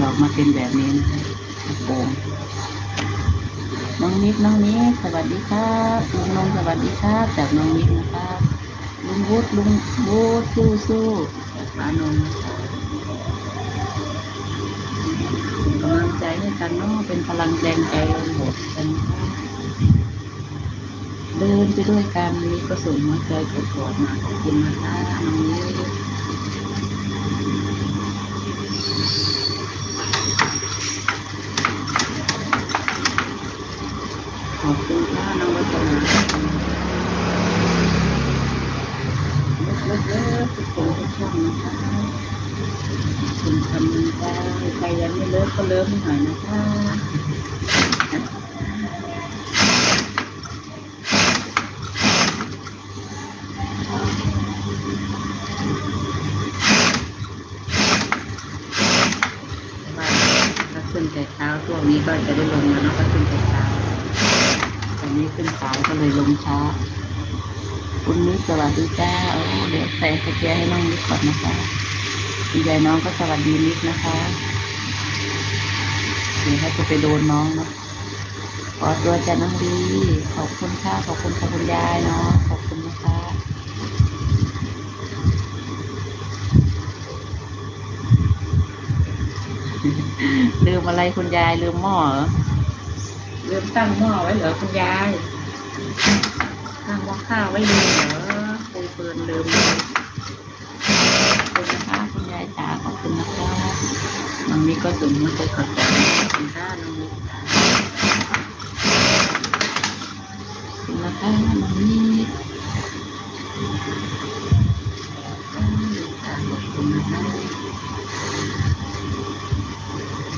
ออกมาเป็นแบบนี้นะคะโปรงน้องนิดน้องนิดสวัสดีครับลุงนงสวัสดีครับจากน้องนิดนะครับลุงวุฒิลุงวุฒิสู้สู้จากป้านงนะคะเป็นกำลังใจให้กันเนาะเป็นพลังแรงใจลงบทกันเดินไปด้วยกันนี้ก็ส่งหัวใจกดกอดมาขอบคุณนะคะน้องนิด ขอบคุณค่ะน้องวัฒนาเลิกเลิกทุกคนทุกช่องนะคะคุณทำได้ใครยังไม่เลิกก็เลิกให้หน่อยนะคะถ้าขึ้นแต่เช้าช่วงนี้ก็จะได้ลงแล้วนะก็ขึ้นแต่เช้าตอนนี้ขึ้นสายก็เลยลงช้าคุณนิดสวัสดีจ้าโอ้เดี๋ยวใส่สแกนให้น้องนิดก่อนนะคะคุณยายน้องก็สวัสดีนิดนะคะ เดี๋ยวเขาจะไปโดนน้องเนาะขอตัวจะน้องดี ขอบคุณค่ะ ขอบคุณค่ะคุณยายเนาะ ขอบคุณนะคะลืมอะไรคุณยายลืมหม้อเหรอลืมตั้งหม้อไว้เหรอคุณยายตั้งหม้อข้าวไว้ลืมเหรอคุยเปินลืมเลยขอบคุณนะคะคุณยายจ๋าขอบคุณนะคะ น้องนี้ก็สูงมาใจขอบคุณขอบคุณค่ะน้องนี้จ๋าขอบคุณนะคะน้องนี้ค่ะขอบคุณนะคะ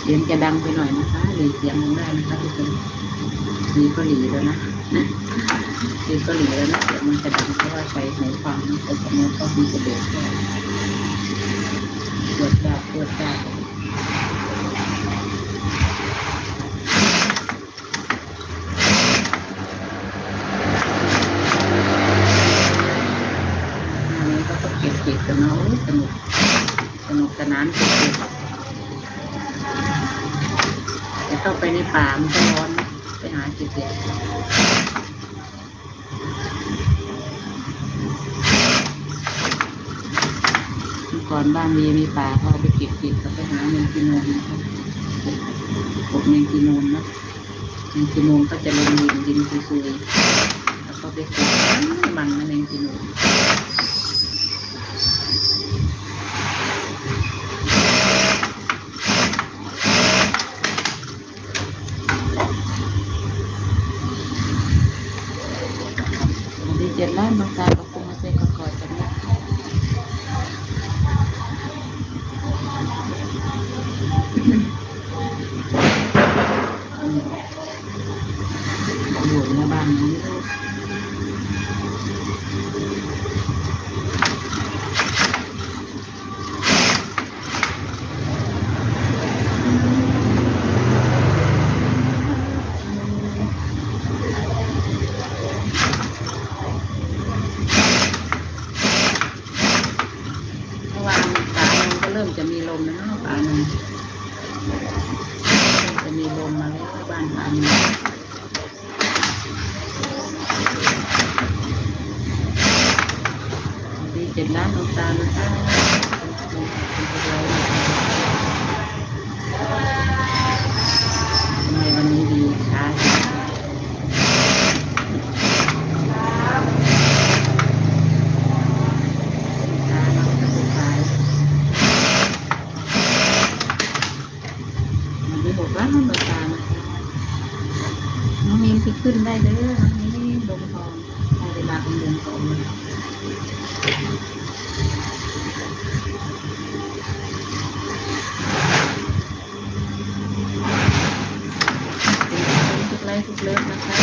เสียงจะดังไปหน่อยนะคะหรือเสียงลงได้นะคะทุกคนมีเกาหลีแล้วนะมีเกาหลีแล้วนะเดี๋ยวมันจะดังเพราะว่าใช้หูฟังแต่สมมติก็มีกระเด็นแค่ปวดจ้าปวดจ้านนี้ก็ต้องเกันเนาะสนุกสนุกสนานเก็บเก็บแต่เข้าไปในป่ามันก็ร้อนไปหาเก็บเห็ดก่อนบ้านมีมีป่าเขาไปเก็บเห็ดก็ไปหาเมงกิโนนนะครับพวกเมงกิโนนนะเมงกิโนนก็จะลงดินดินซุยๆแล้วก็ไปเก็บมันนะเมงกินนดีเจ็ดล้าน บางตากับคุณมาเซ็นกอดกันนะอยู่ในบ้านนี้เมื่อวานป่าหนึ่งก็เริ่มจะมีลมแล้วบ้าะป่าหนึ่งเริ่มจะมีลมมาแล้วบ้านบ้าหนึ่งดีเจ็ดล้านดวงตานะคะ นี้หกล้านดวงตานะคะน้องมีมที่ขึ้นได้เด้อน้องมีมดมทองได้เวลาเป็นเดือนทองแล้ว ทุกไลค์ทุกเลิฟนะคะทุกกำลัง